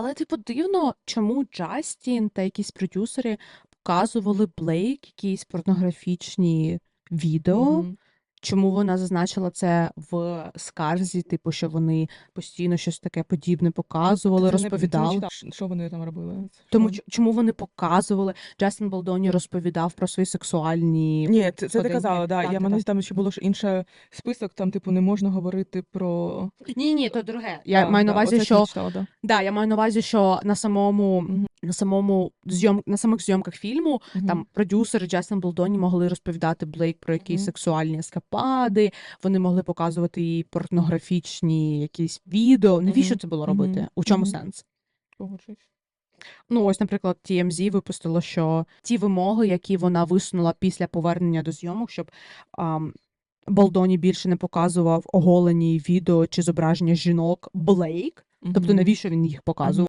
Але типу дивно, чому Джастін та якісь продюсери показували Блейк якісь порнографічні відео. Мгм. Чому вона зазначила це в скарзі, типу, що вони постійно щось таке подібне показували, розповідали. що вони там робили? Тому Що? чому вони показували? Джастін Балдоні розповідав про свої сексуальні. Ні, це, це ти казала, да. Так, Я так, мене так. там ще було ж інше список, там, типу, не можна говорити про. Ні, ні, то друге. Я Да, маю на увазі, що читала, да. да, я маю на увазі, що на самому. На самому зйом на самих зйомках фільму Мгм. там продюсери Джастін Балдоні могли розповідати Блейк про якісь Мгм. сексуальні ескапади. Вони могли показувати їй порнографічні якісь відео. Навіщо це було робити? Мгм. У чому Мгм. сенс? Погоджуюсь. Ну, ось, наприклад, TMZ випустило, що ті вимоги, які вона висунула після повернення до зйомок, щоб ам, Балдоні більше не показував оголені відео чи зображення жінок Блейк. Тобто, навіщо він їх показував?